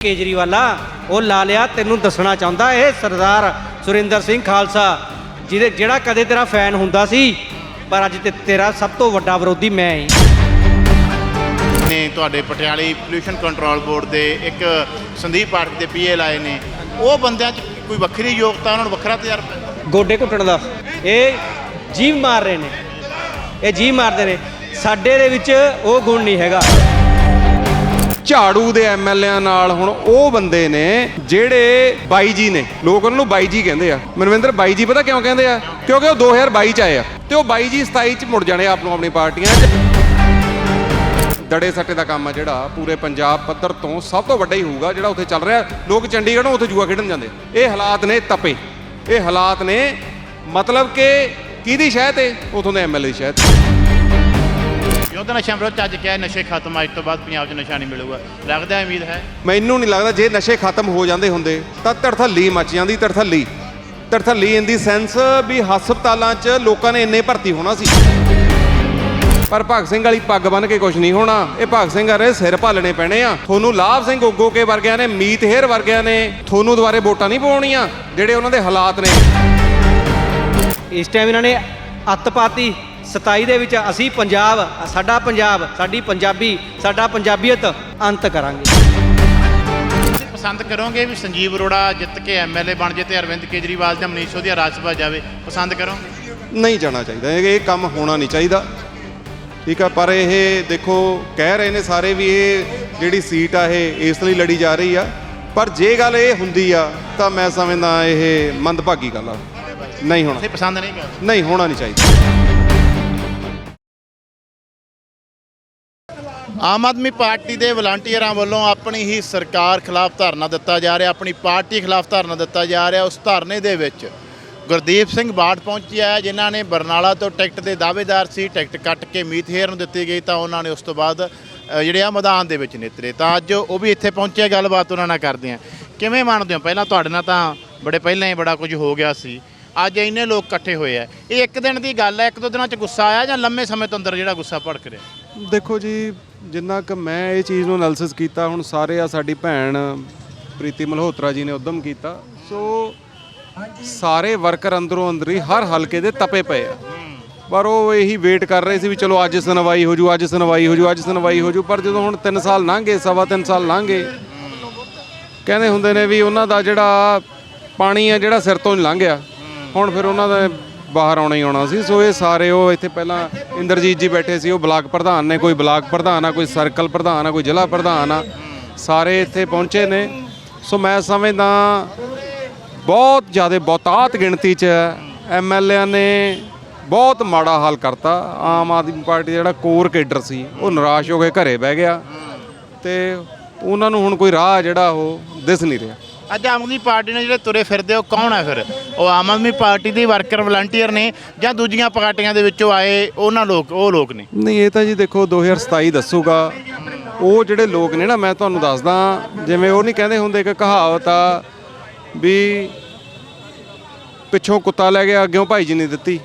ਕੇਜਰੀਵਾਲਾ ਉਹ ਲਾ ਲਿਆ ਤੈਨੂੰ ਦੱਸਣਾ ਚਾਹੁੰਦਾ ਇਹ ਸਰਦਾਰ ਸੁਰਿੰਦਰ ਸਿੰਘ ਖਾਲਸਾ ਜਿਹਦੇ ਜਿਹੜਾ ਕਦੇ ਤੇਰਾ ਫੈਨ ਹੁੰਦਾ ਸੀ ਪਰ ਅੱਜ ਤੇ ਤੇਰਾ ਸਭ ਤੋਂ ਵੱਡਾ ਵਿਰੋਧੀ ਮੈਂ ਹਾਂ ਨੇ ਤੁਹਾਡੇ ਪਟਿਆਲੇ ਪੋਲੂਸ਼ਨ ਕੰਟਰੋਲ ਬੋਰਡ ਦੇ ਇੱਕ ਸੰਦੀਪ ਪਾਰਕ ਦੇ ਪੀਏ ਲਾਏ ਨੇ। ਉਹ ਬੰਦਿਆਂ 'ਚ ਕੋਈ ਵੱਖਰੀ ਯੋਗਤਾ ਉਹਨਾਂ ਨੂੰ ਵੱਖਰਾ ਤਜਰਬਾ? ਗੋਡੇ ਘੁੱਟਣ ਦਾ। ਇਹ ਜੀਵ ਮਾਰ ਰਹੇ ਨੇ। ਇਹ ਜੀਵ ਮਾਰਦੇ ਨੇ। ਸਾਡੇ ਦੇ ਵਿੱਚ ਉਹ ਗੁਣ ਨਹੀਂ ਹੈਗਾ। ਝਾੜੂ ਦੇ ਐਮਐਲਏਆਂ ਨਾਲ ਹੁਣ ਉਹ ਬੰਦੇ ਨੇ ਜਿਹੜੇ ਬਾਈ ਜੀ ਨੇ, ਲੋਕ ਉਹਨਾਂ ਨੂੰ ਬਾਈ ਜੀ ਕਹਿੰਦੇ ਆ। ਮਨਵਿੰਦਰ, ਬਾਈ ਜੀ ਪਤਾ ਕਿਉਂ ਕਹਿੰਦੇ ਆ? ਕਿਉਂਕਿ ਉਹ 2022 ਚ ਆਏ ਆ ਤੇ ਉਹ ਬਾਈ ਜੀ 27 ਚ ਮੁੜ ਜਾਣੇ ਆਪ ਨੂੰ ਆਪਣੀ ਪਾਰਟੀਆਂ 'ਚ। ਦੜੇ ਸੱਟੇ ਦਾ ਕੰਮ ਆ ਜਿਹੜਾ, ਪੂਰੇ ਪੰਜਾਬ ਪੱਧਰ ਤੋਂ ਸਭ ਤੋਂ ਵੱਡਾ ਹੀ ਹੋਊਗਾ ਜਿਹੜਾ ਉੱਥੇ ਚੱਲ ਰਿਹਾ। ਲੋਕ ਚੰਡੀਗੜ੍ਹੋਂ ਉੱਥੇ ਜੂਆ ਖੇਡਣ ਜਾਂਦੇ। ਇਹ ਹਾਲਾਤ ਨੇ ਤਪੇ। ਇਹ ਹਾਲਾਤ ਨੇ ਮਤਲਬ ਕਿ ਕਿਹਦੀ ਸ਼ਹਿ ਤੇ ਉਥੋਂ ਦੇ ਐਮਐਲਏ ਦੀ ਸ਼ਹਿ ਤੇ ਯੁੱਧ ਨਸ਼ਾ ਵਿਰੋਧ 'ਚ ਅੱਜ ਕਿਹਾ ਨਸ਼ੇ ਖਤਮ ਅੱਜ ਤੋਂ ਬਾਅਦ ਪੰਜਾਬ 'ਚ ਨਸ਼ਾ ਨਹੀਂ ਮਿਲੂਗਾ। ਲੱਗਦਾ ਹੈ, ਉਮੀਦ ਹੈ? ਮੈਨੂੰ ਨਹੀਂ ਲੱਗਦਾ ਜੇ ਨਸ਼ੇ ਖਤਮ ਹੋ ਜਾਂਦੇ ਹੁੰਦੇ ਤਾਂ ਧੜਥੱਲੀ ਮੱਚ ਜਾਂਦੀ ਧੜਥੱਲੀ। ਧੜਥੱਲੀ ਇਨ ਦੀ ਸੈਂਸ ਵੀ ਹਸਪਤਾਲਾਂ 'ਚ ਲੋਕਾਂ ਨੇ ਇੰਨੇ ਭਰਤੀ ਹੋਣਾ ਸੀ। ਪਰ ਭਗਤ ਸਿੰਘ ਵਾਲੀ ਪੱਗ ਬੰਨ ਕੇ ਕੁਝ ਨਹੀਂ ਹੋਣਾ। ਇਹ ਭਗਤ ਸਿੰਘ ਵਾਲੇ ਸਿਰ ਭਾਲਣੇ ਪੈਣੇ ਆ। ਤੁਹਾਨੂੰ ਲਾਭ ਸਿੰਘ ਉਗੋਕੇ ਵਰਗਿਆਂ ਨੇ ਮੀਤ ਹੇਰ ਵਰਗਿਆਂ ਨੇ ਤੁਹਾਨੂੰ ਦੁਬਾਰੇ ਵੋਟਾਂ ਨਹੀਂ ਪਾਉਣੀਆਂ ਜਿਹੜੇ ਉਹਨਾਂ ਦੇ ਹਾਲਾਤ ਨੇ। ਇਸ ਟਾਈਮ ਇਹਨਾਂ ਨੇ ਅੱਤ ਪਾਤੀ। 27 ਦੇ ਵਿੱਚ ਅਸੀਂ ਪੰਜਾਬ ਸਾਡਾ ਪੰਜਾਬ ਸਾਡੀ ਪੰਜਾਬੀ ਸਾਡਾ ਪੰਜਾਬੀਅਤ ਅੰਤ ਕਰਾਂਗੇ। ਤੁਸੀਂ ਪਸੰਦ ਕਰੋਗੇ ਵੀ ਸੰਜੀਵ ਅਰੋੜਾ ਜਿੱਤ ਕੇ ਐਮਐਲਏ ਬਣ ਜੇ ਤੇ ਅਰਵਿੰਦ ਕੇਜਰੀਵਾਲ ਜਾਂ ਮਨੀਸ਼ ਸਿਸੋਦੀਆ ਰਾਜ ਸਭਾ ਜਾਵੇ ਪਸੰਦ ਕਰੋਗੇ? ਨਹੀਂ ਜਾਣਾ ਚਾਹੀਦਾ ਇਹ ਕੰਮ ਹੋਣਾ ਨਹੀਂ ਚਾਹੀਦਾ। ਠੀਕ ਆ ਪਰ ਇਹ ਦੇਖੋ ਕਹਿ ਰਹੇ ਨੇ ਸਾਰੇ ਵੀ ਇਹ ਜਿਹੜੀ ਸੀਟ ਆ ਇਹ ਇਸ ਲਈ ਲੜੀ ਜਾ ਰਹੀ ਆ। ਪਰ ਜੇ ਗੱਲ ਇਹ ਹੁੰਦੀ ਆ ਤਾਂ ਮੈਂ ਸਮਝਦਾ ਇਹ ਮੰਦਭਾਗੀ ਗੱਲ ਆ। ਨਹੀਂ ਹੋਣਾ। ਤੁਸੀਂ ਪਸੰਦ ਨਹੀਂ ਕਰਦੇ? ਨਹੀਂ ਹੋਣਾ ਨਹੀਂ ਚਾਹੀਦਾ। ਆਮ ਆਦਮੀ ਪਾਰਟੀ ਦੇ ਵਲੰਟੀਅਰਾਂ ਵੱਲੋਂ ਆਪਣੀ ਹੀ ਸਰਕਾਰ ਖਿਲਾਫ ਧਰਨਾ ਦਿੱਤਾ ਜਾ ਰਿਹਾ, ਆਪਣੀ ਪਾਰਟੀ ਖਿਲਾਫ ਧਰਨਾ ਦਿੱਤਾ ਜਾ ਰਿਹਾ। ਉਸ ਧਰਨੇ ਦੇ ਵਿੱਚ ਗੁਰਦੀਪ ਸਿੰਘ ਬਾੜ ਪਹੁੰਚਿਆ ਜਿਨ੍ਹਾਂ ਨੇ ਬਰਨਾਲਾ ਤੋਂ ਟਿਕਟ ਦੇ ਦਾਅਵੇਦਾਰ ਸੀ। ਟਿਕਟ ਕੱਟ ਕੇ ਮੀਤ ਹੇਰ ਨੂੰ ਦਿੱਤੀ ਗਈ ਤਾਂ ਉਹਨਾਂ ਨੇ ਉਸ ਤੋਂ ਬਾਅਦ ਜਿਹੜੇ ਆ ਮੈਦਾਨ ਦੇ ਵਿੱਚ ਨਿਤਰੇ। ਤਾਂ ਅੱਜ ਉਹ ਵੀ ਇੱਥੇ ਪਹੁੰਚੇ ਗੱਲਬਾਤ ਉਹਨਾਂ ਨਾਲ ਕਰਦੇ ਆ। ਕਿਵੇਂ ਮੰਨਦੇ ਹੋ? ਪਹਿਲਾਂ ਤੁਹਾਡੇ ਨਾਲ ਤਾਂ ਬੜੇ ਪਹਿਲਾਂ ਹੀ ਬੜਾ ਕੁਝ ਹੋ ਗਿਆ ਸੀ। ਅੱਜ ਇੰਨੇ ਲੋਕ ਇਕੱਠੇ ਹੋਏ ਆ। ਇਹ ਇੱਕ ਦਿਨ ਦੀ ਗੱਲ ਹੈ, ਇੱਕ ਦੋ ਦਿਨਾਂ 'ਚ ਗੁੱਸਾ ਆਇਆ ਜਾਂ ਲੰਮੇ ਸਮੇਂ ਤੋਂ ਅੰਦਰ ਜਿਹੜਾ ਗੁੱਸਾ ਭੜਕ ਰਿਹਾ? ਦੇਖੋ ਜੀ ਜਿੰਨਾ ਕਿ ਮੈਂ ਇਹ ਚੀਜ਼ ਨੂੰ ਐਨਾਲਿਸਿਸ ਕੀਤਾ, ਹੁਣ ਸਾਰੇ ਆ ਸਾਡੀ ਭੈਣ ਪ੍ਰੀਤੀ ਮਲਹੋਤਰਾ ਜੀ ਨੇ ਉਦਮ ਕੀਤਾ। ਸੋ ਸਾਰੇ ਵਰਕਰ ਅੰਦਰੋਂ ਅੰਦਰ ਹੀ ਹਰ ਹਲਕੇ ਦੇ ਤਪੇ ਪਏ ਆ। ਪਰ ਉਹ ਇਹੀ ਵੇਟ ਕਰ ਰਹੇ ਸੀ ਵੀ ਚਲੋ ਅੱਜ ਸੁਣਵਾਈ ਹੋ ਜੂ, ਅੱਜ ਸੁਣਵਾਈ ਹੋ ਜੂ, ਅੱਜ ਸੁਣਵਾਈ ਹੋ ਜੂ। ਪਰ ਜਦੋਂ ਹੁਣ 3 ਸਾਲ ਲੰਘ ਗਏ ਸਵਾ 3 ਸਾਲ ਲੰਘ ਗਏ ਕਹਿੰਦੇ ਹੁੰਦੇ ਨੇ ਵੀ ਉਹਨਾਂ ਦਾ ਜਿਹੜਾ ਪਾਣੀ ਆ ਜਿਹੜਾ ਸਿਰ ਤੋਂ ਨਹੀਂ ਲੰਘਿਆ, ਹੁਣ ਫਿਰ ਉਹਨਾਂ ਦਾ ਬਾਹਰ ਆਉਣਾ ਹੀ ਆਉਣਾ ਸੀ। ਸੋ ਇਹ ਸਾਰੇ ਉਹ ਇੱਥੇ ਪਹਿਲਾਂ ਇੰਦਰਜੀਤ ਜੀ ਬੈਠੇ ਸੀ। ਉਹ ਬਲਾਕ ਪ੍ਰਧਾਨ ਨੇ, ਕੋਈ ਬਲਾਕ ਪ੍ਰਧਾਨ ਆ, ਕੋਈ ਸਰਕਲ ਪ੍ਰਧਾਨ ਆ, ਕੋਈ ਜ਼ਿਲ੍ਹਾ ਪ੍ਰਧਾਨ ਆ। ਸਾਰੇ ਇੱਥੇ ਪਹੁੰਚੇ ਨੇ। ਸੋ ਮੈਂ ਸਮਝਦਾ ਬਹੁਤ ਜ਼ਿਆਦਾ ਬਹੁਤਾਤ ਗਿਣਤੀ 'ਚ ਐਮਐਲਏਆਂ ਨੇ ਬਹੁਤ ਮਾੜਾ ਹਾਲ ਕਰਤਾ। ਆਮ ਆਦਮੀ ਪਾਰਟੀ ਦਾ ਜਿਹੜਾ ਕੋਰ ਕੇਡਰ ਸੀ, ਉਹ ਨਿਰਾਸ਼ ਹੋ ਕੇ ਘਰੇ ਬਹਿ ਗਿਆ ਤੇ ਉਹਨਾਂ ਨੂੰ ਹੁਣ ਕੋਈ ਰਾਹ ਜਿਹੜਾ ਉਹ ਦਿਸ ਨਹੀਂ ਰਿਹਾ। ਅੱਜ ਆਮ ਆਦਮੀ ਪਾਰਟੀ ਨੇ ਜਿਹੜੇ ਤੁਰੇ ਫਿਰਦੇ ਉਹ ਕੌਣ ਹੈ ਫਿਰ? ਉਹ ਆਮ ਆਦਮੀ ਪਾਰਟੀ ਦੇ ਵਰਕਰ, ਵਲੰਟੀਅਰ ਨੇ ਜਾਂ ਦੂਜੀਆਂ ਪਾਰਟੀਆਂ ਦੇ ਵਿੱਚੋਂ ਆਏ ਉਹਨਾਂ ਲੋਕ, ਉਹ ਲੋਕ ਨੇ? ਨਹੀਂ, ਇਹ ਤਾਂ ਜੀ ਦੇਖੋ 2027 ਦੱਸੂਗਾ। ਉਹ ਜਿਹੜੇ ਲੋਕ ਨੇ ਨਾ, ਮੈਂ ਤੁਹਾਨੂੰ ਦੱਸਦਾ, ਜਿਵੇਂ ਉਹ ਨਹੀਂ ਕਹਿੰਦੇ ਹੁੰਦੇ ਕਿ ਕਹਾਵਤ ਆ ਵੀ ਪਿੱਛੋਂ ਕੁੱਤਾ ਲੈ ਗਿਆ, ਅੱਗਿਓਂ ਭਾਈ ਜੀ ਨੇ ਦਿੱਤੀ।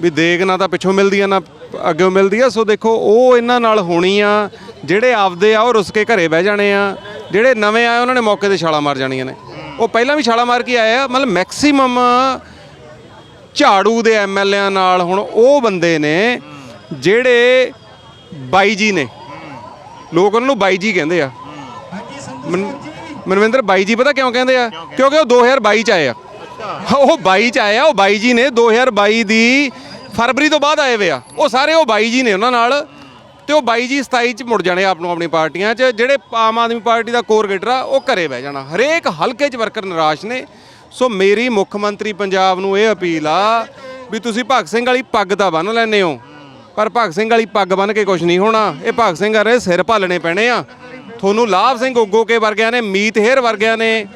ਵੀ ਦੇਗ ਨਾ ਤਾਂ ਪਿੱਛੋਂ ਮਿਲਦੀ ਆ, ਨਾ ਅੱਗਿਓਂ ਮਿਲਦੀ ਆ। ਸੋ ਦੇਖੋ, ਉਹ ਇਹਨਾਂ ਨਾਲ ਹੋਣੀ ਆ, ਜਿਹੜੇ ਆਪਦੇ ਆ, ਉਹ ਰੁੱਸ ਕੇ ਘਰੇ ਬਹਿ ਜਾਣੇ ਆ। ਜਿਹੜੇ ਨਵੇਂ ਆਏ ਉਹਨਾਂ ਨੇ ਮੌਕੇ ਤੇ ਛਾਲਾ ਮਾਰ ਜਾਣੀਆਂ ਨੇ। ਉਹ ਪਹਿਲਾਂ ਵੀ ਛਾਲਾ ਮਾਰ ਕੇ ਆਏ ਆ ਮਤਲਬ ਮੈਕਸਿਮਮ ਝਾੜੂ ਦੇ ਐਮਐਲਏਆਂ ਨਾਲ ਹੁਣ ਉਹ ਬੰਦੇ ਨੇ ਜਿਹੜੇ ਬਾਈ ਜੀ ਨੇ। ਲੋਕ ਉਹਨਾਂ ਨੂੰ ਬਾਈ ਜੀ ਕਹਿੰਦੇ ਆ। ਮਨ- ਮਨਵਿੰਦਰ ਬਾਈ ਜੀ ਪਤਾ ਕਿਉਂ ਕਹਿੰਦੇ ਆ? ਕਿਉਂਕਿ ਉਹ 2022 ਚ ਆਏ ਆ। ਉਹ 22 ਚ ਆਏ ਆ ਉਹ ਬਾਈ ਜੀ ਨੇ 2022 ਦੀ ਫਰਵਰੀ ਤੋਂ ਬਾਅਦ ਆਏ ਵੇ ਆ। ਉਹ ਸਾਰੇ ਉਹ ਬਾਈ ਜੀ ਨੇ ਉਹਨਾਂ ਨਾਲ ਤੇ ਉਹ ਬਾਈ ਜੀ 27 ਚ ਮੁੜ ਜਾਣੇ ਆਪ ਨੂੰ ਆਪਣੀ ਪਾਰਟੀਆਂ 'ਚ, ਜਿਹੜੇ ਆਮ ਆਦਮੀ ਪਾਰਟੀ ਦਾ ਕੋਰ ਲੀਡਰ ਆ, ਉਹ ਘਰੇ ਬਹਿ ਜਾਣਾ। ਹਰੇਕ ਹਲਕੇ 'ਚ ਵਰਕਰ ਨਿਰਾਸ਼ ਨੇ। ਸੋ ਮੇਰੀ ਮੁੱਖ ਮੰਤਰੀ ਪੰਜਾਬ ਨੂੰ ਇਹ ਅਪੀਲ ਆ ਵੀ ਤੁਸੀਂ ਭਗਤ ਸਿੰਘ ਵਾਲੀ ਪੱਗ ਤਾਂ ਬੰਨ ਲੈਂਦੇ ਹੋ, ਪਰ ਭਗਤ ਸਿੰਘ ਵਾਲੀ ਪੱਗ ਬੰਨ ਕੇ ਕੁਝ ਨਹੀਂ ਹੋਣਾ। ਇਹ ਭਗਤ ਸਿੰਘ ਵਾਲੇ ਸਿਰ ਭਾਲਣੇ ਪੈਣੇ ਆ। ਤੁਹਾਨੂੰ ਲਾਭ ਸਿੰਘ ਉਗੋਕੇ ਵਰਗਿਆਂ ਨੇ, ਮੀਤ ਹੇਰ ਵਰਗਿਆਂ ਨੇ,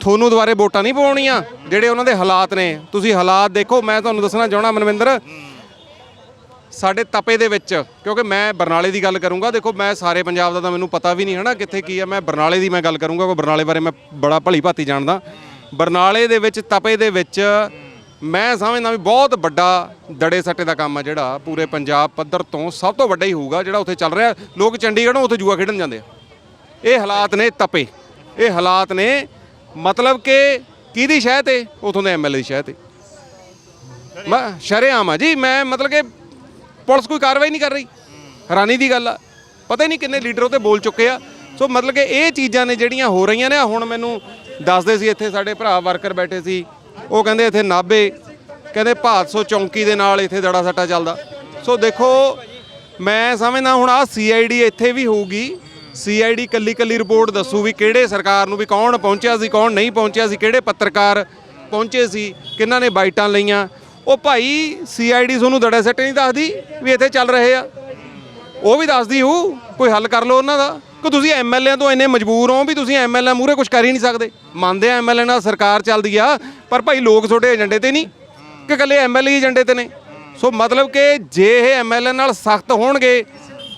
ਤੁਹਾਨੂੰ ਦੁਬਾਰੇ ਵੋਟਾਂ ਨਹੀਂ ਪਾਉਣੀਆਂ, ਜਿਹੜੇ ਉਹਨਾਂ ਦੇ ਹਾਲਾਤ ਨੇ। ਤੁਸੀਂ ਹਾਲਾਤ ਦੇਖੋ, ਮੈਂ ਤੁਹਾਨੂੰ ਦੱਸਣਾ ਚਾਹਣਾ ਮਨਵਿੰਦਰ ਸਾਡੇ ਤਪੇ ਦੇ ਵਿੱਚ, ਕਿਉਂਕਿ ਮੈਂ ਬਰਨਾਲੇ ਦੀ ਗੱਲ ਕਰੂੰਗਾ, ਦੇਖੋ ਮੈਂ ਸਾਰੇ ਪੰਜਾਬ ਦਾ ਤਾਂ ਮੈਨੂੰ ਪਤਾ ਵੀ ਨਹੀਂ ਹਨਾ ਕਿੱਥੇ ਕੀ ਹੈ ਮੈਂ ਬਰਨਾਲੇ ਦੀ ਮੈਂ ਗੱਲ ਕਰੂੰਗਾ ਕੋਈ ਬਰਨਾਲੇ ਬਾਰੇ ਮੈਂ ਬੜਾ ਭਲੀ ਭਾਤੀ ਜਾਣਦਾ। ਬਰਨਾਲੇ ਦੇ ਵਿੱਚ, ਤਪੇ ਦੇ ਵਿੱਚ ਮੈਂ ਸਮਝਦਾ ਵੀ ਬਹੁਤ ਵੱਡਾ ਦੜੇ ਸੱਟੇ ਦਾ ਕੰਮ ਆ ਜਿਹੜਾ, ਪੂਰੇ ਪੰਜਾਬ ਪੱਧਰ ਤੋਂ ਸਭ ਤੋਂ ਵੱਡਾ ਹੀ ਹੋਊਗਾ, ਜਿਹੜਾ ਉੱਥੇ ਚੱਲ ਰਿਹਾ। ਲੋਕ ਚੰਡੀਗੜ੍ਹੋਂ ਉੱਥੇ ਜੂਆ ਖੇਡਣ ਜਾਂਦੇ ਆ। ਇਹ ਹਾਲਾਤ ਨੇ ਤਪੇ। ਇਹ ਹਾਲਾਤ ਨੇ, ਮਤਲਬ ਕਿ ਕਿਹਦੀ ਸ਼ਹਿ ਤੇ? ਉਥੋਂ ਦੇ ਐਮਐਲਏ ਦੀ ਸ਼ਹਿ ਤੇ। ਮੈਂ ਸ਼ਰੇਆਮ ਆ ਜੀ, ਮੈਂ ਮਤਲਬ ਕਿ ਪੁਲਿਸ ਕੋਈ ਕਾਰਵਾਈ ਨਹੀਂ ਕਰ ਰਹੀ। ਹੈਰਾਨੀ ਦੀ ਗੱਲ ਆ। ਪਤਾ ਹੀ ਨਹੀਂ ਕਿੰਨੇ ਲੀਡਰ ਉਹ ਤੇ ਬੋਲ ਚੁੱਕੇ ਆ। ਸੋ ਮਤਲਬ ਕਿ ਇਹ ਚੀਜ਼ਾਂ ਨੇ ਜਿਹੜੀਆਂ ਹੋ ਰਹੀਆਂ ਨੇ ਹੁਣ ਮੈਨੂੰ ਦੱਸਦੇ ਸੀ ਇੱਥੇ ਸਾਡੇ ਭਰਾ ਵਰਕਰ ਬੈਠੇ ਸੀ। ਉਹ ਕਹਿੰਦੇ ਇੱਥੇ ਨਾਭੇ, ਕਹਿੰਦੇ ਭਾਦਸੋ ਚੌਂਕੀ ਦੇ ਨਾਲ ਇੱਥੇ ਦੜਾ ਸੱਟਾ ਚੱਲਦਾ। ਸੋ ਦੇਖੋ, ਮੈਂ ਸਮਝਦਾ ਹੁਣ ਆ ਸੀਆਈਡੀ ਇੱਥੇ ਵੀ ਹੋਊਗੀ। ਸੀਆਈਡੀ ਕੱਲੀ ਕੱਲੀ ਰਿਪੋਰਟ ਦੱਸੂ ਵੀ ਕਿਹੜੇ ਸਰਕਾਰ ਨੂੰ ਵੀ ਕੌਣ ਪਹੁੰਚਿਆ ਸੀ, ਕੌਣ ਨਹੀਂ ਪਹੁੰਚਿਆ ਸੀ, ਕਿਹੜੇ ਪੱਤਰਕਾਰ ਪਹੁੰਚੇ ਸੀ, ਕਿਹਨਾਂ ਨੇ ਬਾਈਟਾਂ ਲਈਆਂ। ਉਹ ਭਾਈ ਸੀਆਈਡੀ ਤੁਹਾਨੂੰ ਦੜਾ ਸੱਟ ਨਹੀਂ ਦੱਸਦੀ ਵੀ ਇੱਥੇ ਚੱਲ ਰਹੇ ਆ। ਉਹ ਵੀ ਦੱਸਦੀ ਹੋ ਕੋਈ ਹੱਲ ਕਰ ਲਓ ਉਹਨਾਂ ਦਾ। ਕਿ ਤੁਸੀਂ ਐਮਐਲਏ ਤੋਂ ਇੰਨੇ ਮਜਬੂਰ ਹੋ ਵੀ ਤੁਸੀਂ ਐਮਐਲਏ ਮੂਰੇ ਕੁਝ ਕਰ ਹੀ ਨਹੀਂ ਸਕਦੇ। ਮੰਨਦੇ ਆ ਐਮਐਲਏ ਨਾਲ ਸਰਕਾਰ ਚੱਲਦੀ ਆ ਪਰ ਭਾਈ ਲੋਕ ਤੁਹਾਡੇ ਏਜੰਡੇ ਤੇ ਨਹੀਂ। ਕਿ ਇਕੱਲੇ ਐਮਐਲਏ ਏਜੰਡੇ ਤੇ ਨੇ। ਸੋ ਮਤਲਬ ਕਿ ਜੇ ਇਹ ਐਮਐਲਏ ਨਾਲ ਸਖਤ ਹੋਣਗੇ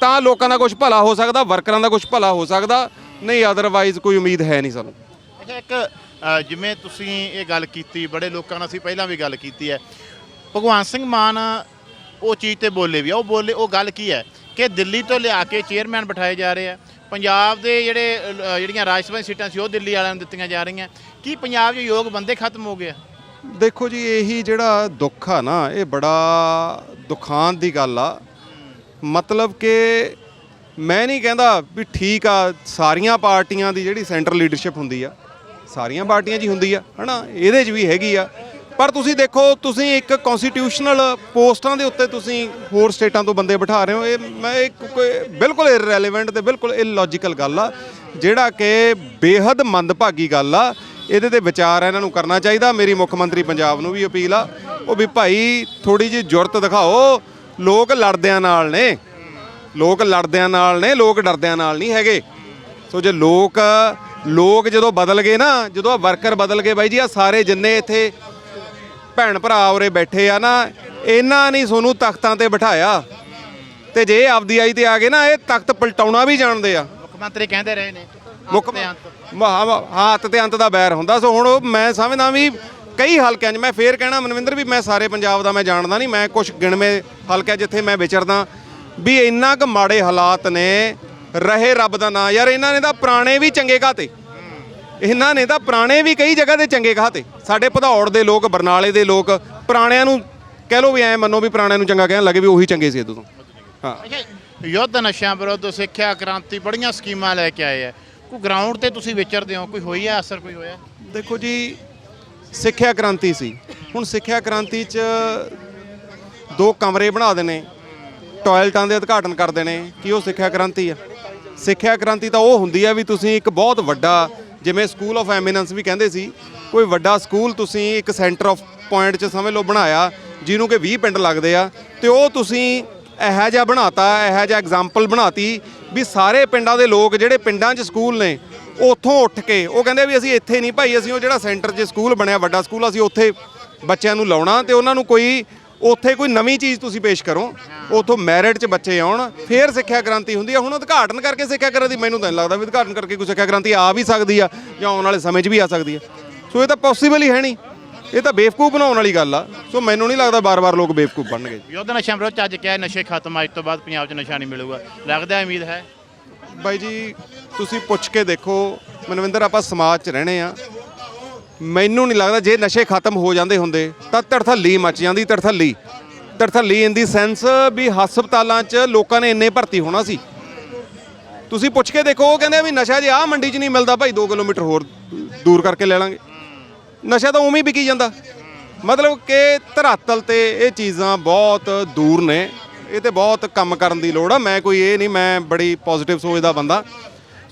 ਤਾਂ ਲੋਕਾਂ ਦਾ ਕੁਝ ਭਲਾ ਹੋ ਸਕਦਾ ਵਰਕਰਾਂ ਦਾ ਕੁਝ ਭਲਾ ਹੋ ਸਕਦਾ। ਨਹੀਂ ਅਦਰਵਾਈਜ਼ ਕੋਈ ਉਮੀਦ ਹੈ ਨਹੀਂ ਸਾਨੂੰ। ਅੱਛਾ ਇੱਕ ਅ, ਜਿਵੇਂ ਤੁਸੀਂ ਇਹ ਗੱਲ ਕੀਤੀ ਬੜੇ ਲੋਕਾਂ ਨਾਲ ਅਸੀਂ ਪਹਿਲਾਂ ਵੀ ਗੱਲ ਕੀਤੀ ਹੈ। ਭਗਵਾਨ ਸਿੰਘ ਮਾਨ ਉਹ ਚੀਜ਼ ਤੇ ਬੋਲੇ ਵੀ ਆ ਉਹ ਬੋਲੇ ਉਹ ਗੱਲ ਕੀ ਹੈ? ਕਿ ਦਿੱਲੀ ਤੋਂ ਲਿਆ ਕੇ ਚੇਅਰਮੈਨ ਬਿਠਾਏ ਜਾ ਰਹੇ ਆ। ਪੰਜਾਬ ਦੇ ਜਿਹੜੇ ਅ, ਜਿਹੜੀਆਂ ਰਾਜ ਸਭਾ ਦੀਆਂ ਸੀਟਾਂ ਸੀ ਉਹ ਦਿੱਲੀ ਵਾਲਿਆਂ ਨੂੰ ਦਿੱਤੀਆਂ ਜਾ ਰਹੀਆਂ। ਕੀ ਪੰਜਾਬ 'ਚ ਯੋਗ ਬੰਦੇ ਖਤਮ ਹੋ ਗਏ ਆ? ਦੇਖੋ ਜੀ ਇਹੀ ਜਿਹੜਾ ਦੁੱਖ ਆ ਨਾ ਇਹ ਬੜਾ ਦੁਖਾਂਤ ਦੀ ਗੱਲ ਆ। ਮਤਲਬ ਕਿ ਮੈਂ ਨਹੀਂ ਕਹਿੰਦਾ ਵੀ ਠੀਕ ਆ ਸਾਰੀਆਂ ਪਾਰਟੀਆਂ ਦੀ ਜਿਹੜੀ ਸੈਂਟਰ ਲੀਡਰਸ਼ਿਪ ਹੁੰਦੀ ਆ ਸਾਰੀਆਂ ਪਾਰਟੀਆਂ 'ਚ ਹੀ ਹੁੰਦੀ ਆ ਹਨਾ? ਇਹਦੇ 'ਚ ਵੀ ਹੈਗੀ ਆ। ਪਰ ਤੁਸੀਂ ਦੇਖੋ, ਤੁਸੀਂ ਇੱਕ ਕਨਸਟੀਟਿਊਸ਼ਨਲ ਪੋਸਟਾਂ ਦੇ ਉੱਤੇ ਤੁਸੀਂ ਹੋਰ ਸਟੇਟਾਂ ਤੋਂ ਬੰਦੇ ਬਿਠਾ ਰਹੇ ਹੋ। ਇਹ ਮੈਂ ਇਹ ਕੋਈ ਬਿਲਕੁਲ ਇਰਰੈਲੇਵੈਂਟ ਤੇ ਬਿਲਕੁਲ ਇਲੌਜੀਕਲ ਗੱਲ ਆ, ਜਿਹੜਾ ਕਿ ਬੇਹੱਦ ਮੰਦਭਾਗੀ ਗੱਲ ਆ। ਇਹਦੇ ਤੇ ਵਿਚਾਰ ਇਹਨਾਂ ਨੂੰ ਕਰਨਾ ਚਾਹੀਦਾ। ਮੇਰੀ ਮੁੱਖ ਮੰਤਰੀ ਪੰਜਾਬ ਨੂੰ ਵੀ ਅਪੀਲ ਆ, ਉਹ ਵੀ ਭਾਈ ਥੋੜੀ ਜਿਹੀ ਜੁਰਤ ਦਿਖਾਓ। ਲੋਕ ਲੜਦਿਆਂ ਨਾਲ ਨੇ। ਲੋਕ ਲੜਦਿਆਂ ਨਾਲ ਨੇ, ਲੋਕ ਡਰਦਿਆਂ ਨਾਲ ਨਹੀਂ ਹੈਗੇ। ਸੋ ਜੇ ਲੋਕ ਲੋਕ ਜਦੋਂ ਬਦਲ ਗਏ ਨਾ, ਜਦੋਂ ਆ ਵਰਕਰ ਬਦਲ ਗਏ ਬਾਈ ਜੀ ਆ ਸਾਰੇ ਜਿੰਨੇ ਇੱਥੇ ਭੈਣ ਭਰਾ ਉਰੇ ਬੈਠੇ ਆ ਨਾ ਇਹਨਾਂ ਨਹੀਂ ਸੋਨੂੰ ਤਖਤਾਂ ਤੇ ਬਿਠਾਇਆ। ਤੇ ਜੇ ਆਪਦੀ ਆਈ ਤੇ ਆ ਗਏ ਨਾ ਇਹ ਤਖਤ ਪਲਟਾਉਣਾ ਵੀ ਜਾਣਦੇ ਆ। ਮੁੱਖ ਮੰਤਰੀ ਕਹਿੰਦੇ ਰਹੇ ਨੇ ਮੁੱਖ ਹੱਥ ਤੇ ਅੰਤ ਦਾ ਬੈਰ ਹੁੰਦਾ। ਸੋ ਹੁਣ ਉਹ ਮੈਂ ਸਮਝਦਾ ਵੀ ਕਈ ਹਲਕਿਆਂ 'ਚ ਮੈਂ ਫੇਰ ਕਹਿਣਾ ਮਨਵਿੰਦਰ ਵੀ ਮੈਂ ਸਾਰੇ ਪੰਜਾਬ ਦਾ ਮੈਂ ਜਾਣਦਾ ਨਹੀਂ ਮੈਂ ਕੁਝ ਗਿਣਵੇਂ ਹਲਕਿਆਂ ਜਿੱਥੇ ਮੈਂ ਵਿਚਰਦਾ ਵੀ ਇੰਨਾ ਕੁ ਮਾੜੇ ਹਾਲਾਤ ਨੇ ਰਹੇ ਰੱਬ ਦਾ ਨਾਂ। ਯਾਰ ਇਹਨਾਂ ਨੇ ਤਾਂ ਪੁਰਾਣੇ ਵੀ ਚੰਗੇ ਘਾਤੇ ਇਹਨਾਂ ਨੇ ਤਾਂ ਪੁਰਾਣੇ ਵੀ ਕਈ ਜਗ੍ਹਾ ਤੇ ਚੰਗੇ ਘਾਤੇ ਸਾਡੇ ਭਦੌੜ ਦੇ ਲੋਕ ਬਰਨਾਲੇ ਦੇ ਲੋਕ ਪੁਰਾਣਿਆਂ ਨੂੰ ਕਹਿ ਲਓ ਵੀ ਐ ਮੰਨੋ ਵੀ ਪੁਰਾਣਿਆਂ ਨੂੰ ਚੰਗਾ ਕਹਿਣ ਲੱਗੇ ਵੀ ਉਹੀ ਚੰਗੇ ਸੀ ਇਦੋਂ ਤੋਂ। ਹਾਂ। ਯੁੱਧ ਨਸ਼ਿਆਂ ਵਿਰੁੱਧ ਸਿੱਖਿਆ ਕ੍ਰਾਂਤੀ ਬੜੀਆਂ ਸਕੀਮਾਂ ਲੈ ਕੇ ਆਏ ਆ। ਕੋਈ ਗਰਾਊਂਡ ਤੇ ਤੁਸੀਂ ਵਿਚਰਦੇ ਹੋ? ਕੋਈ ਹੋਈ ਆ ਅਸਰ ਕੋਈ ਹੋਇਆ? ਦੇਖੋ ਜੀ ਸਿੱਖਿਆ ਕ੍ਰਾਂਤੀ ਸੀ। ਹੁਣ ਸਿੱਖਿਆ ਕ੍ਰਾਂਤੀ 'ਚ ਦੋ ਕਮਰੇ ਬਣਾ ਦੇਣੇ। ਟਾਇਲਟਾਂ ਦੇ ਉਦਘਾਟਨ ਕਰ ਦੇਣੇ। ਕੀ ਉਹ ਸਿੱਖਿਆ ਕ੍ਰਾਂਤੀ ਆ? ਸਿੱਖਿਆ ਕ੍ਰਾਂਤੀ ਤਾਂ ਉਹ ਹੁੰਦੀ ਆ ਵੀ ਤੁਸੀਂ ਇੱਕ ਬਹੁਤ ਵੱਡਾ ਜਿਵੇਂ ਸਕੂਲ ਆਫ ਐਮੀਨੈਂਸ ਵੀ ਕਹਿੰਦੇ ਸੀ, ਕੋਈ ਵੱਡਾ ਸਕੂਲ ਤੁਸੀਂ ਇੱਕ ਸੈਂਟਰ ਆਫ ਪੁਆਇੰਟ 'ਚ ਸਮਝ ਲਓ ਬਣਾਇਆ, ਜਿਹਨੂੰ ਕਿ 20 ਪਿੰਡ ਲੱਗਦੇ ਆ, ਤੇ ਉਹ ਤੁਸੀਂ ਇਹੋ ਜਿਹਾ ਬਣਾਤਾ, ਇਹੋ ਜਿਹਾ ਐਗਜ਼ਾਮਪਲ ਬਣਾਤੀ ਵੀ ਸਾਰੇ ਪਿੰਡਾਂ ਦੇ ਲੋਕ ਜਿਹੜੇ ਪਿੰਡਾਂ 'ਚ ਸਕੂਲ ਨੇ, ਉੱਥੋਂ ਉੱਠ ਕੇ, ਉਹ ਕਹਿੰਦੇ ਵੀ ਅਸੀਂ ਇੱਥੇ ਨਹੀਂ ਭਾਈ, ਅਸੀਂ ਉਹ ਜਿਹੜਾ ਸੈਂਟਰ 'ਚ ਸਕੂਲ ਬਣਿਆ, ਵੱਡਾ ਸਕੂਲ ਅਸੀਂ ਉੱਥੇ ਬੱਚਿਆਂ ਨੂੰ ਲਾਉਣਾ ਤੇ ਉਹਨਾਂ ਨੂੰ ਕੋਈ ਉੱਥੇ ਕੋਈ ਨਵੀਂ ਚੀਜ਼ ਤੁਸੀਂ ਪੇਸ਼ ਕਰੋ। ਉੱਥੋਂ ਮੈਰਿਟ 'ਚ ਬੱਚੇ ਆਉਣ ਫੇਰ ਸਿੱਖਿਆ ਕ੍ਰਾਂਤੀ ਹੁੰਦੀ ਆ। ਹੁਣ ਉਦਘਾਟਨ ਕਰਕੇ ਸਿੱਖਿਆ ਕ੍ਰਾਂਤੀ ਮੈਨੂੰ ਤਾਂ ਨਹੀਂ ਲੱਗਦਾ ਵੀ ਉਦਘਾਟਨ ਕਰਕੇ ਕੋਈ ਸਿੱਖਿਆ ਕ੍ਰਾਂਤੀ ਆ ਵੀ ਸਕਦੀ ਆ ਜਾਂ ਆਉਣ ਵਾਲੇ ਸਮੇਂ 'ਚ ਵੀ ਆ ਸਕਦੀ ਆ। ਸੋ ਇਹ ਤਾਂ ਪੋਸੀਬਲ ਹੀ ਹੈ ਨਹੀਂ। ਇਹ ਤਾਂ ਬੇਵਕੂਫ ਬਣਾਉਣ ਵਾਲੀ ਗੱਲ ਆ। ਸੋ ਮੈਨੂੰ ਨਹੀਂ ਲੱਗਦਾ ਬਾਰ-ਬਾਰ ਲੋਕ ਬੇਵਕੂਫ ਬਣਨਗੇ। ਯੁੱਧ ਨਸ਼ਿਆਂ ਵਿਰੁੱਧ ਅੱਜ ਕਿਹਾ ਨਸ਼ੇ ਖਤਮ ਅੱਜ ਤੋਂ ਬਾਅਦ ਪੰਜਾਬ 'ਚ ਨਸ਼ਾ ਨਹੀਂ ਮਿਲੂਗਾ। ਲੱਗਦਾ ਉਮੀਦ ਹੈ? ਬਾਈ ਜੀ ਤੁਸੀਂ ਪੁੱਛ ਕੇ ਦੇਖੋ ਮਨਵਿੰਦਰ ਆਪਾਂ ਸਮਾਜ 'ਚ ਰਹਿਣੇ ਆ। ਮੈਨੂੰ ਨਹੀਂ ਲੱਗਦਾ ਜੇ ਨਸ਼ੇ ਖਤਮ ਹੋ ਜਾਂਦੇ ਹੁੰਦੇ ਤਾਂ ਧੜਥੱਲੀ ਮਚ ਜਾਂਦੀ ਧੜਥੱਲੀ ਧੜਥੱਲੀ ਇਨ ਦੀ ਸੈਂਸ ਵੀ ਹਸਪਤਾਲਾਂ 'ਚ ਲੋਕਾਂ ਨੇ ਇੰਨੇ ਭਰਤੀ ਹੋਣਾ ਸੀ। ਤੁਸੀਂ ਪੁੱਛ ਕੇ ਦੇਖੋ, ਉਹ ਕਹਿੰਦੇ ਵੀ ਨਸ਼ਾ ਜੇ ਆਹ ਮੰਡੀ 'ਚ ਨਹੀਂ ਮਿਲਦਾ ਭਾਈ 2 ਕਿਲੋਮੀਟਰ ਹੋਰ ਦੂਰ ਕਰਕੇ ਲੈ ਲਾਂਗੇ। ਨਸ਼ਾ ਤਾਂ ਉਵੇਂ ਹੀ ਵਿਕੀ ਜਾਂਦਾ। ਮਤਲਬ ਕਿ ਧਰਾਤਲ ਤੇ ਇਹ ਚੀਜ਼ਾਂ ਬਹੁਤ ਦੂਰ ਨੇ। ਇਹ ਤੇ ਬਹੁਤ ਕੰਮ ਕਰਨ ਦੀ ਲੋੜ ਆ। ਮੈਂ ਕੋਈ ਇਹ ਨਹੀਂ, ਮੈਂ ਬੜੀ ਪੋਜ਼ਿਟਿਵ ਸੋਚਦਾ ਬੰਦਾ।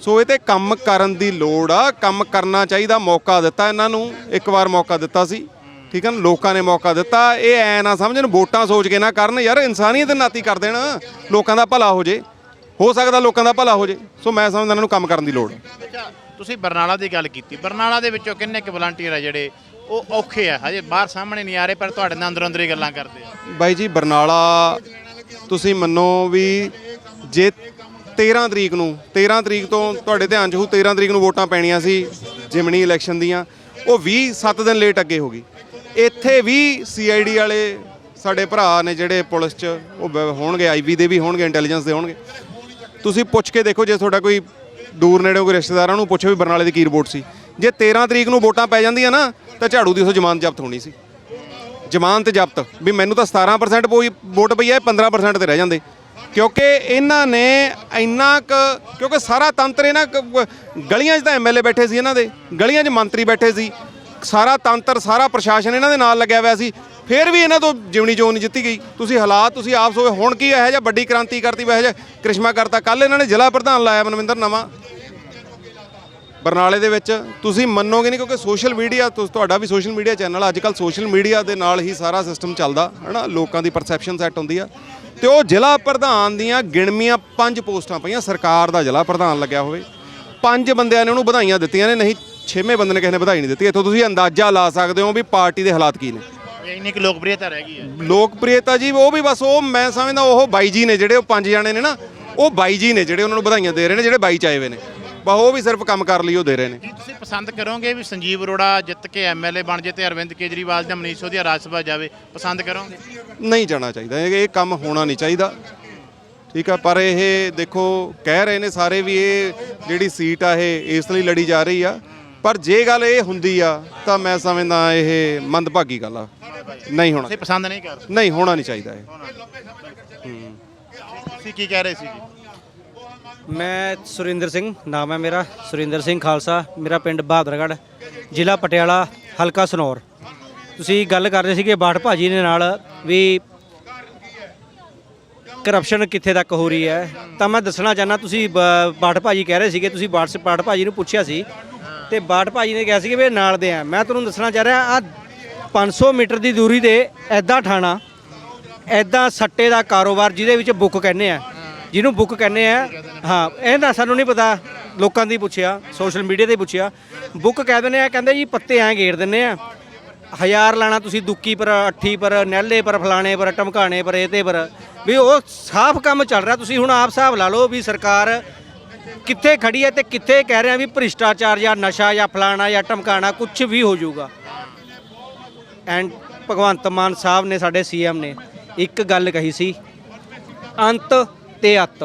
ਸੋ ਇਹ ਤੇ ਕੰਮ ਕਰਨ ਦੀ ਲੋੜ ਆ ਕੰਮ ਕਰਨਾ ਚਾਹੀਦਾ ਮੌਕਾ ਦਿੱਤਾ ਇਹਨਾਂ ਨੂੰ ਇੱਕ ਵਾਰ ਮੌਕਾ ਦਿੱਤਾ ਸੀ ਠੀਕ ਹੈ ਨਾ ਲੋਕਾਂ ਨੇ ਮੌਕਾ ਦਿੱਤਾ ਇਹ ਐ ਨਾ ਸਮਝਣ ਵੋਟਾਂ ਸੋਚ ਕੇ ਨਾ ਕਰਨ ਯਾਰ ਇਨਸਾਨੀਅਤ ਨਾਤੀ ਕਰ ਦੇਣ ਲੋਕਾਂ ਦਾ ਭਲਾ ਹੋ ਜੇ ਹੋ ਸਕਦਾ ਲੋਕਾਂ ਦਾ ਭਲਾ ਹੋ ਜੇ ਸੋ ਮੈਂ ਸਮਝਦਾ ਇਹਨਾਂ ਨੂੰ ਕੰਮ ਕਰਨ ਦੀ ਲੋੜ ਤੁਸੀਂ ਬਰਨਾਲਾ ਦੀ ਗੱਲ ਕੀਤੀ ਬਰਨਾਲਾ ਦੇ ਵਿੱਚੋਂ ਕਿੰਨੇ ਕੁ ਵਲੰਟੀਅਰ ਆ ਜਿਹੜੇ ਉਹ ਔਖੇ ਆ ਹਜੇ ਬਾਹਰ ਸਾਹਮਣੇ ਨਹੀਂ ਆ ਰਹੇ ਪਰ ਤੁਹਾਡੇ ਨਾਲ ਅੰਦਰੋਂ ਅੰਦਰ ਹੀ ਗੱਲਾਂ ਕਰਦੇ ਆ। ਬਾਈ ਜੀ ਬਰਨਾਲਾ ਤੁਸੀਂ ਮੰਨੋ ਵੀ ਜੇ 13 ਤਰੀਕ ਨੂੰ 13 ਤਰੀਕ ਤੋਂ ਤੁਹਾਡੇ ਧਿਆਨ 'ਚ ਹੋਊ 13 ਤਰੀਕ ਨੂੰ ਵੋਟਾਂ ਪੈਣੀਆਂ ਸੀ ਜਿਮਣੀ ਇਲੈਕਸ਼ਨ ਦੀਆਂ। ਉਹ 20 7 ਦਿਨ ਲੇਟ ਅੱਗੇ ਹੋ ਗਈ। ਇੱਥੇ ਵੀ ਸੀਆਈਡੀ ਵਾਲੇ ਸਾਡੇ ਭਰਾ ਨੇ ਜਿਹੜੇ ਪੁਲਿਸ 'ਚ, ਉਹ ਬ- ਹੋਣਗੇ ਆਈਬੀ ਦੇ ਵੀ ਹੋਣਗੇ ਇੰਟੈਲੀਜੈਂਸ ਦੇ ਹੋਣਗੇ। ਤੁਸੀਂ ਪੁੱਛ ਕੇ ਦੇਖੋ ਜੇ ਤੁਹਾਡਾ ਕੋਈ ਦੂਰ ਨੇੜੇ ਕੋਈ ਰਿਸ਼ਤੇਦਾਰਾਂ ਨੂੰ ਪੁੱਛੋ ਵੀ ਬਰਨਾਲੇ ਦੀ ਕੀ ਰਿਪੋਰਟ ਸੀ। ਜੇ 13 ਤਰੀਕ ਨੂੰ ਵੋਟਾਂ ਪੈ ਜਾਂਦੀਆਂ ਨਾ, ਤਾਂ ਝਾੜੂ ਦੀ ਉਸ ਜ਼ਮਾਨਤ ਜ਼ਬਤ ਹੋਣੀ ਸੀ। ਜ਼ਮਾਨਤ ਜ਼ਬਤ, ਵੀ ਮੈਨੂੰ ਤਾਂ 17% ਪੋਈ, ਵੋਟ ਪਈ ਹੈ 15% ਤੇ ਰਹਿ ਜਾਂਦੇ। ਕਿਉਂਕਿ ਇਹਨਾਂ ਨੇ ਇੰਨਾ ਕੁ, ਕਿਉਂਕਿ ਸਾਰਾ ਤੰਤਰ ਇਹਨਾਂ ਕ ਗਲੀਆਂ 'ਚ ਤਾਂ ਐਮਐਲਏ ਬੈਠੇ ਸੀ ਇਹਨਾਂ ਦੇ, ਗਲੀਆਂ 'ਚ ਮੰਤਰੀ ਬੈਠੇ ਸੀ। ਸਾਰਾ ਤੰਤਰ, ਸਾਰਾ ਪ੍ਰਸ਼ਾਸਨ ਇਹਨਾਂ ਦੇ ਨਾਲ ਲੱਗਿਆ ਹੋਇਆ ਸੀ। ਫਿਰ ਵੀ ਇਹਨਾਂ ਤੋਂ ਜਿਵਣੀ ਚੋਣ ਨਹੀਂ ਜਿੱਤੀ ਗਈ। ਤੁਸੀਂ ਹਾਲਾਤ, ਤੁਸੀਂ ਆਪ ਸੋਚੋ, ਹੁਣ ਕੀ ਇਹੋ ਜਿਹਾ ਵੱਡੀ ਕ੍ਰਾਂਤੀ ਕਰਤੀ ਵਾ, ਇਹੋ ਜਿਹਾ ਕ੍ਰਿਸ਼ਮਾ ਕਰਤਾ। ਕੱਲ ਇਹਨਾਂ ਨੇ ਜ਼ਿਲ੍ਹਾ ਪ੍ਰਧਾਨ ਲਾਇਆ ਮਨਵਿੰਦਰ ਨਵਾਂ। ਬਰਨਾਲੇ ਦੇ ਵਿੱਚ। ਤੁਸੀਂ ਮੰਨੋਗੇ ਨਹੀਂ, ਕਿਉਂਕਿ ਸੋਸ਼ਲ ਮੀਡੀਆ ਤੁਹਾਡਾ ਵੀ ਸੋਸ਼ਲ ਮੀਡੀਆ ਚੈਨਲ ਅੱਜ ਕੱਲ ਸੋਸ਼ਲ ਮੀਡੀਆ ਦੇ ਨਾਲ ਹੀ ਸਾਰਾ ਸਿਸਟਮ ਚੱਲਦਾ। ਹੈਨਾ? ਲੋਕਾਂ ਦੀ ਪਰਸੈਪਸ਼ਨ ਸੈੱਟ ਹੁੰਦੀ ਆ। ਤੇ ਉਹ ਜ਼ਿਲ੍ਹਾ ਪ੍ਰਧਾਨ ਦੀਆਂ ਗਿਣਵੀਆਂ ਪੰਜ ਪੋਸਟਾਂ ਪਈਆਂ ਸਰਕਾਰ ਦਾ ਜ਼ਿਲ੍ਹਾ ਪ੍ਰਧਾਨ ਲੱਗਿਆ ਹੋਵੇ। ਪੰਜ ਬੰਦਿਆਂ ਨੇ ਉਹਨੂੰ ਵਧਾਈਆਂ ਦਿੱਤੀਆਂ ਨੇ ਨਹੀਂ ਛੇਵੇਂ ਬੰਦੇ ਨੇ ਕਿਸੇ ਨੇ ਵਧਾਈ ਨਹੀਂ ਦਿੱਤੀ। ਇੱਥੋਂ ਤੁਸੀਂ ਅੰਦਾਜ਼ਾ ਲਾ ਸਕਦੇ ਹੋ ਵੀ ਪਾਰਟੀ ਦੇ ਹਾਲਾਤ ਕੀ ਨੇ। ਇੰਨੀ ਕਿ ਲੋਕਪ੍ਰਿਯਤਾ ਰਹਿ ਗਈ ਹੈ। ਲੋਕਪ੍ਰਿਯਤਾ ਜੀ ਉਹ ਵੀ ਬਸ ਉਹ ਮੈਂ ਸਮਝਦਾ ਉਹ ਬਾਈ ਜੀ ਨੇ ਜਿਹੜੇ ਉਹ ਪੰਜ ਜਾਣੇ ਨੇ ਨਾ ਉਹ ਬਾਈ ਜੀ ਨੇ ਜਿਹੜੇ ਉਹਨਾਂ ਨੂੰ ਵਧਾਈਆਂ ਦੇ ਰਹੇ ਨੇ ਜਿਹੜੇ ਬਾਈ ਚ ਆਏ ਹੋਏ ਨੇ। ਬਸ ਉਹ ਵੀ ਸਿਰਫ ਕੰਮ ਕਰ ਲਈ ਉਹ ਦੇ ਰਹੇ ਨੇ। ਕੀ ਤੁਸੀਂ ਪਸੰਦ ਕਰੋਗੇ ਵੀ ਸੰਜੀਵ ਅਰੋੜਾ ਜਿੱਤ ਕੇ ਐਮਐਲਏ ਬਣ ਜੇ ਤੇ ਅਰਵਿੰਦ ਕੇਜਰੀਵਾਲ ਜਾਂ ਮਨੀਸ਼ ਸਿਸੋਦੀਆ ਰਾਜ ਸਭਾ ਜਾਵੇ ਪਸੰਦ ਕਰੋਗੇ? ਨਹੀਂ ਜਾਣਾ ਚਾਹੀਦਾ ਇਹ ਇਹ ਕੰਮ ਹੋਣਾ ਨਹੀਂ ਚਾਹੀਦਾ। ਠੀਕ ਆ ਪਰ ਇਹ ਦੇਖੋ ਕਹਿ ਰਹੇ ਨੇ ਸਾਰੇ ਵੀ ਇਹ ਜਿਹੜੀ ਸੀਟ ਆ ਇਹ ਇਸ ਲਈ ਲੜੀ ਜਾ ਰਹੀ ਆ। ਪਰ ਜੇ ਗੱਲ ਇਹ ਹੁੰਦੀ ਆ ਤਾਂ ਮੈਂ ਸਮਝਦਾ ਇਹ ਮੰਦਭਾਗੀ ਗੱਲ ਆ। ਨਹੀਂ ਹੋਣਾ ਤੁਸੀਂ ਪਸੰਦ ਨਹੀਂ ਕਰਦੇ? ਨਹੀਂ ਹੋਣਾ ਨਹੀਂ ਚਾਹੀਦਾ ਇਹ। ਤੁਸੀਂ ਕੀ ਕਹਿ ਰਹੇ ਸੀ? ਜੀ ਮੈਂ ਸੁਰਿੰਦਰ ਸਿੰਘ, ਨਾਮ ਹੈ ਮੇਰਾ, ਸੁਰਿੰਦਰ ਸਿੰਘ ਖਾਲਸਾ, ਮੇਰਾ ਪਿੰਡ ਬਹਾਦਰਗੜ੍ਹ, ਜ਼ਿਲ੍ਹਾ ਪਟਿਆਲਾ, ਹਲਕਾ ਸਨੌਰ। ਤੁਸੀਂ ਗੱਲ ਕਰ ਰਹੇ ਸੀਗੇ ਬਾਠ ਭਾਜੀ ਦੇ ਨਾਲ ਵੀ ਕਰਪਸ਼ਨ ਕਿੱਥੇ ਤੱਕ ਹੋ ਰਹੀ ਹੈ। ਤਾਂ ਮੈਂ ਦੱਸਣਾ ਚਾਹਨਾ ਤੁਸੀਂ ਬ- ਬਾਠ ਭਾਜੀ ਕਹਿ ਰਹੇ ਸੀਗੇ, ਤੁਸੀਂ ਬਾਠ ਬਾਠ ਭਾਜੀ ਨੂੰ ਪੁੱਛਿਆ ਸੀ ਤੇ ਬਾਠ ਭਾਜੀ ਨੇ ਕਿਹਾ ਸੀ ਕਿ ਵੀ ਨਾਲ ਦੇ ਆ। ਮੈਂ ਤੁਹਾਨੂੰ ਦੱਸਣਾ ਚਾਹ ਰਿਹਾ ਆ 500 ਮੀਟਰ ਦੀ ਦੂਰੀ ਤੇ ਐਦਾਂ ਠਾਣਾ ਐਦਾਂ ਸੱਟੇ ਦਾ ਕਾਰੋਬਾਰ ਜਿਹਦੇ ਵਿੱਚ ਬੁੱਕ ਕਹਿੰਦੇ ਆ। ਜਿਹਨੂੰ ਬੁੱਕ ਕਹਿੰਦੇ ਆ, ਹਾਂ, ਇਹ ਤਾਂ ਸਾਨੂੰ ਨਹੀਂ ਪਤਾ, ਲੋਕਾਂ ਦੀ ਪੁੱਛਿਆ ਸੋਸ਼ਲ ਮੀਡੀਆ ਤੇ ਪੁੱਛਿਆ। ਬੁੱਕ ਕਹਿ ਦਿੰਦੇ ਆ, ਕਹਿੰਦੇ ਜੀ ਪੱਤੇ ਐਂ ਗੇੜ ਦਿੰਦੇ ਆ। ਹਜ਼ਾਰ ਲਾਣਾ ਤੁਸੀਂ ਦੁੱਕੀ ਪਰ, ਅੱਠੀ ਪਰ ਨਹਿਲੇ ਪਰ, ਫਲਾਣੇ ਪਰ ਟਮਕਾਣੇ ਪਰ ਇਹਤੇ ਪਰ। ਵੀ ਉਹ ਸਾਫ਼ ਕੰਮ ਚੱਲ ਰਿਹਾ, ਤੁਸੀਂ ਹੁਣ ਆਪ ਹਿਸਾਬ ਲਾ ਲਓ ਵੀ ਸਰਕਾਰ ਕਿੱਥੇ ਖੜੀ ਹੈ ਤੇ ਕਿੱਥੇ ਕਹਿ ਰਿਹਾ ਵੀ ਭ੍ਰਿਸ਼ਟਾਚਾਰ ਜਾਂ ਨਸ਼ਾ ਜਾਂ ਫਲਾਣਾ ਜਾਂ ਟਮਕਾਣਾ ਕੁਝ ਵੀ ਹੋ ਜਾਊਗਾ। ਐਂਡ ਭਗਵੰਤ ਮਾਨ ਸਾਹਿਬ ਨੇ, ਸਾਡੇ ਸੀਐਮ ਨੇ ਇੱਕ ਗੱਲ ਕਹੀ ਸੀ, ਅੰਤ ਤੇ ਅੱਤ।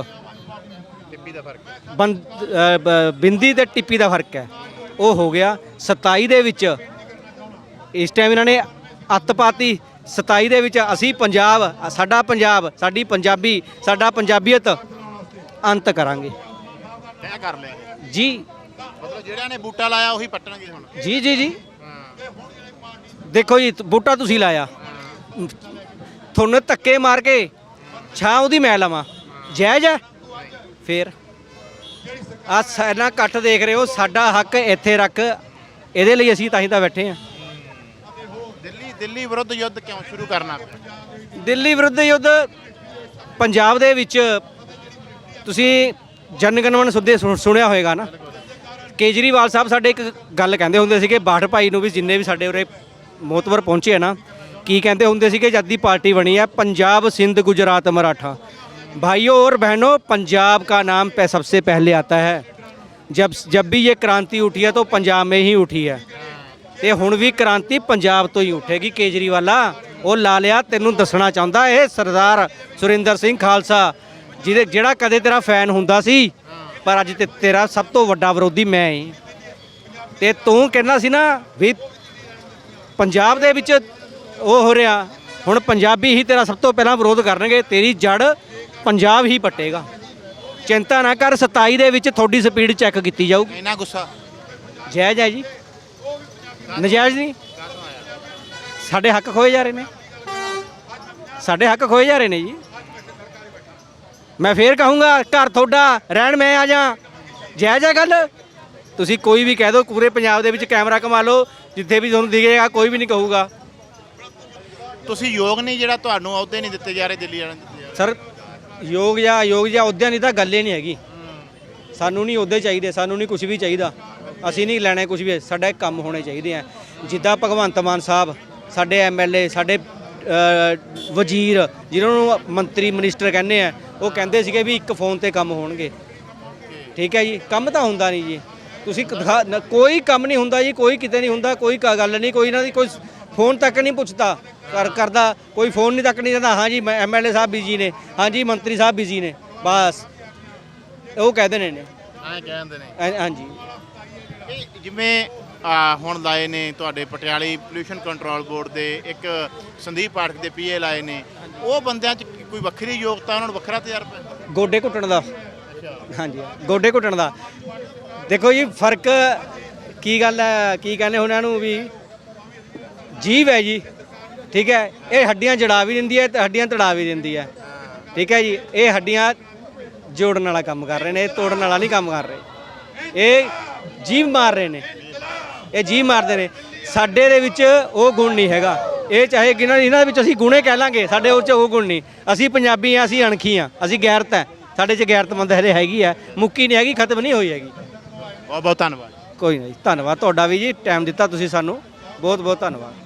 ਟਿੱਪੀ ਦਾ ਫ਼ਰਕ ਬੰਦ ਤੇ ਟਿੱਪੀ ਦਾ ਫ਼ਰਕ ਹੈ। ਉਹ ਹੋ ਗਿਆ 27 ਦੇ ਵਿੱਚ। ਇਸ ਟਾਈਮ ਇਹਨਾਂ ਨੇ ਅੱਤ ਪਾਤੀ। 27 ਦੇ ਵਿੱਚ ਅਸੀਂ ਪੰਜਾਬ ਸਾਡਾ ਪੰਜਾਬ ਸਾਡੀ ਪੰਜਾਬੀ ਸਾਡਾ ਪੰਜਾਬੀਅਤ ਅੰਤ ਕਰਾਂਗੇ। ਤੈਅ ਕਰ ਲਿਆ। ਜੀ। ਮਤਲਬ ਜਿਹੜਿਆਂ ਨੇ ਬੂਟਾ ਲਾਇਆ ਉਹੀ ਪੱਟਣਗੇ ਹੁਣ। ਜੀ ਜੀ ਜੀ। ਦੇਖੋ ਜੀ ਬੂਟਾ ਤੁਸੀਂ ਲਾਇਆ। ਤੁਹਾਨੂੰ ਧੱਕੇ ਮਾਰ ਕੇ ਛਾਂ ਉਹਦੀ ਮੈਂ ਲਵਾਂ। ਜਾਇਜ਼ ਹੈ? ਫੇਰ। ਆ ਸਾਡਾ ਕੱਟ ਦੇਖ ਰਹੇ ਹੋ ਸਾਡਾ ਹੱਕ ਇੱਥੇ ਰੱਖ। ਇਹਦੇ ਲਈ ਅਸੀਂ ਤਾਂ ਹੀ ਤਾਂ ਬੈਠੇ ਆ ਦਿੱਲੀ ਦਿੱਲੀ ਵਿਰੁੱਧ ਯੁੱਧ ਕਿਉਂ ਸ਼ੁਰੂ ਕਰਨਾ? ਪਿਆ ਦਿੱਲੀ ਵਿਰੁੱਧ ਯੁੱਧ ਪੰਜਾਬ ਦੇ ਵਿੱਚ ਤੁਸੀਂ ਜਨਗਣਮਨ ਸੁੱਦੇ ਸੁਣ- ਸੁਣਿਆ ਹੋਵੇਗਾ ਨਾ? ਕੇਜਰੀਵਾਲ ਸਾਹਿਬ ਸਾਡੇ ਇੱਕ ਗੱਲ ਕਹਿੰਦੇ ਹੁੰਦੇ ਸੀਗੇ ਬਾਠ ਭਾਈ ਨੂੰ ਵੀ ਜਿੰਨੇ ਵੀ ਸਾਡੇ ਉਰੇ ਮੋਤਵਰ ਪਹੁੰਚੇ ਆ ਨਾ ਕੀ ਕਹਿੰਦੇ ਹੁੰਦੇ ਸੀਗੇ ਜਦ ਦੀ ਪਾਰਟੀ ਬਣੀ ਹੈ ਪੰਜਾਬ ਸਿੰਧ ਗੁਜਰਾਤ ਮਰਾਠਾ। भाइयों और बहनों पंजाब का नाम पे सबसे पहले आता है जब जब भी ये क्रांति उठी है तो पंजाब में ही उठी है ਤੇ ਹੁਣ ਵੀ ਕ੍ਰਾਂਤੀ ਪੰਜਾਬ ਤੋਂ ਹੀ ਉੱਠੇਗੀ ਕੇਜਰੀਵਾਲਾ ਉਹ ਲਾਲਿਆ ਤੈਨੂੰ ਦੱਸਣਾ ਚਾਹੁੰਦਾ ਇਹ ਸਰਦਾਰ ਸੁਰਿੰਦਰ ਸਿੰਘ ਖਾਲਸਾ ਜਿਹਦੇ ਜਿਹੜਾ ਕਦੇ ਤੇਰਾ ਫੈਨ ਹੁੰਦਾ ਸੀ ਪਰ ਅੱਜ ਤੇ ਤੇਰਾ ਸਭ ਤੋਂ ਵੱਡਾ ਵਿਰੋਧੀ ਮੈਂ ਹੀ ਤੇ ਤੂੰ ਕਹਿੰਦਾ ਸੀ ਨਾ ਵੀ ਪੰਜਾਬ ਦੇ ਵਿੱਚ ਉਹ ਹੋ ਰਿਹਾ ਹੁਣ ਪੰਜਾਬੀ ਹੀ ਤੇਰਾ ਸਭ ਤੋਂ ਪਹਿਲਾਂ ਵਿਰੋਧ ਕਰਨਗੇ ਤੇਰੀ ਜੜ ਪੰਜਾਬ ਹੀ ਪੱਟੇਗਾ। ਚਿੰਤਾ ਨਾ ਕਰ 27 ਦੇ ਵਿੱਚ ਤੁਹਾਡੀ ਸਪੀਡ ਚੈੱਕ ਕੀਤੀ ਜਾਊਗੀ। ਇੰਨਾ ਗੁੱਸਾ। ਜਾਇਜ਼ ਹੈ ਜੀ। ਨਜਾਇਜ਼ ਨਹੀਂ। ਸਾਡੇ ਹੱਕ ਖੋਏ ਜਾ ਰਹੇ ਨੇ। ਸਾਡੇ ਹੱਕ ਖੋਏ ਜਾ ਰਹੇ ਨੇ ਜੀ। ਮੈਂ ਫੇਰ ਕਹੂੰਗਾ ਘਰ ਤੁਹਾਡਾ ਰਹਿਣ ਮੈਂ ਆ ਜਾ ਜਾਇਜ਼ ਹੈ ਗੱਲ। ਤੁਸੀਂ ਕੋਈ ਵੀ ਕਹਿ ਦਿਓ ਪੂਰੇ ਪੰਜਾਬ ਦੇ ਵਿੱਚ ਕੈਮਰਾ ਕਮਾ ਲਓ। ਜਿੱਥੇ ਵੀ ਤੁਹਾਨੂੰ ਦਿਖੇਗਾ ਕੋਈ ਵੀ ਨਹੀਂ ਕਹੂਗਾ। ਤੁਸੀਂ ਯੋਗ ਨਹੀਂ ਜਿਹੜਾ ਤੁਹਾਨੂੰ ਅਹੁਦੇ ਨਹੀਂ ਦਿੱਤੇ ਜਾ ਰਹੇ ਦਿੱਲੀ ਵਾਲਿਆਂ ਨੂੰ ਦਿੱਤੇ ਜਾ ਸਰ ਯੋਗ ਜਾਂ ਯੋਗ ਜਾਂ ਅਹੁਦਿਆਂ ਦੀ ਤਾਂ ਗੱਲ ਹੀ ਨਹੀਂ ਹੈਗੀ। ਸਾਨੂੰ ਨਹੀਂ ਅਹੁਦੇ ਚਾਹੀਦੇ, ਸਾਨੂੰ ਨਹੀਂ ਕੁਝ ਵੀ ਚਾਹੀਦਾ। ਅਸੀਂ ਨਹੀਂ ਲੈਣੇ ਕੁਝ ਵੀ, ਸਾਡਾ ਇੱਕ ਕੰਮ ਹੋਣੇ ਚਾਹੀਦੇ ਆ। ਜਿੱਦਾਂ ਭਗਵੰਤ ਮਾਨ ਸਾਹਿਬ, ਸਾਡੇ ਐਮਐਲਏ ਸਾਡੇ ਵਜ਼ੀਰ, ਜਿਹਨਾਂ ਨੂੰ ਮੰਤਰੀ ਮਿਨਿਸਟਰ ਕਹਿੰਦੇ ਆ, ਉਹ ਕਹਿੰਦੇ ਸੀਗੇ ਵੀ ਇੱਕ ਫੋਨ ਤੇ ਕੰਮ ਹੋਣਗੇ। ਠੀਕ ਹੈ ਜੀ? ਕੰਮ ਤਾਂ ਹੁੰਦਾ ਨਹੀਂ ਜੀ। ਤੁਸੀਂ ਦਿਖਾ- ਕੋਈ ਕੰਮ ਨਹੀਂ ਹੁੰਦਾ ਜੀ, ਕੋਈ ਕਿਤੇ ਨਹੀਂ ਹੁੰਦਾ, ਕੋਈ ਕ- ਗੱਲ ਨਹੀਂ, ਕੋਈ ਇਹਨਾਂ ਦੀ ਕੋਈ ਫੋਨ ਤੱਕ ਨਹੀਂ ਪੁੱਛਦਾ। ਕਰ ਕਰਦਾ ਕੋਈ ਫੋਨ ਨਹੀਂ ਤੱਕ ਨਹੀਂ ਦਿੰਦਾ। ਹਾਂ ਜੀ ਮੈਂ ਐਮਐਲਏ ਸਾਹਿਬ ਬਿਜ਼ੀ ਨੇ। ਹਾਂ ਜੀ ਮੰਤਰੀ ਸਾਹਿਬ ਬਿਜ਼ੀ ਨੇ। ਬਸ। ਉਹ ਕਹਿ ਦੇਣੇ ਨੇ। ਐਂ ਕਹਿੰਦੇ ਨੇ। ਐ- ਹਾਂਜੀ। ਇਹ ਜਿਵੇਂ ਆ, ਹੁਣ ਲਾਏ ਨੇ ਤੁਹਾਡੇ ਪਟਿਆਲੇ ਪੋਲੂਸ਼ਨ ਕੰਟਰੋਲ ਬੋਰਡ ਦੇ ਇੱਕ ਸੰਦੀਪ ਪਾਠਕ ਦੇ ਪੀਏ ਲਾਏ ਨੇ। ਉਹ ਬੰਦਿਆਂ 'ਚ ਕੋਈ ਵੱਖਰੀ ਯੋਗਤਾ ਉਹਨਾਂ ਨੂੰ ਵੱਖਰਾ ਤਜਰਬਾ ਹੈ? ਗੋਡੇ ਘੁੱਟਣ ਦਾ। ਹਾਂਜੀ ਗੋਡੇ ਘੁੱਟਣ ਦਾ। ਦੇਖੋ ਜੀ ਫ਼ਰਕ ਕੀ ਗੱਲ ਹੈ ਕੀ ਕਹਿੰਦੇ ਉਹਨਾਂ ਨੂੰ ਵੀ ਜੀਵ ਹੈ ਜੀ ਠੀਕ ਹੈ? ਇਹ ਹੱਡੀਆਂ ਜੜਾ ਵੀ ਦਿੰਦੀ ਹੈ ਤੇ ਹੱਡੀਆਂ ਤੜਾ ਵੀ ਦਿੰਦੀ ਹੈ। ਠੀਕ ਹੈ ਜੀ? ਇਹ ਹੱਡੀਆਂ ਜੋੜਨ ਵਾਲਾ ਕੰਮ ਕਰ ਰਹੇ ਨੇ ਇਹ ਤੋੜਨ ਵਾਲਾ ਨਹੀਂ ਕੰਮ ਕਰ ਰਹੇ। ਇਹ ਜੀਵ ਮਾਰ ਰਹੇ ਨੇ। ਇਹ ਜੀਵ ਮਾਰਦੇ ਨੇ। ਸਾਡੇ ਦੇ ਵਿੱਚ ਉਹ ਗੁਣ ਨਹੀਂ ਹੈਗਾ। ਇਹ ਚਾਹੇ ਕਿਨਾਂ ਇਹਨਾਂ ਦੇ ਵਿੱਚ ਅਸੀਂ ਗੁਣੇ ਕਹਿ ਲਾਂਗੇ ਸਾਡੇ ਉਹ ਚ ਉਹ ਗੁਣ ਨਹੀਂ। ਅਸੀਂ ਪੰਜਾਬੀ ਆ ਅਸੀਂ ਅਣਖੀ ਆ ਅਸੀਂ ਗੈਰਤ ਹੈ। ਸਾਡੇ ਚ ਗੈਰਤਮੰਦ ਹਲੇ ਹੈਗੀ ਆ ਮੁੱਕੀ ਨਹੀਂ ਹੈਗੀ ਖਤਮ ਨਹੀਂ ਹੋਈ ਹੈਗੀ। ਬਹੁਤ ਬਹੁਤ ਧੰਨਵਾਦ। ਕੋਈ ਨਹੀਂ ਧੰਨਵਾਦ ਤੁਹਾਡਾ ਵੀ ਜੀ ਟਾਈਮ ਦਿੱਤਾ ਤੁਸੀਂ ਸਾਨੂੰ। ਬਹੁਤ ਬਹੁਤ ਧੰਨਵਾਦ।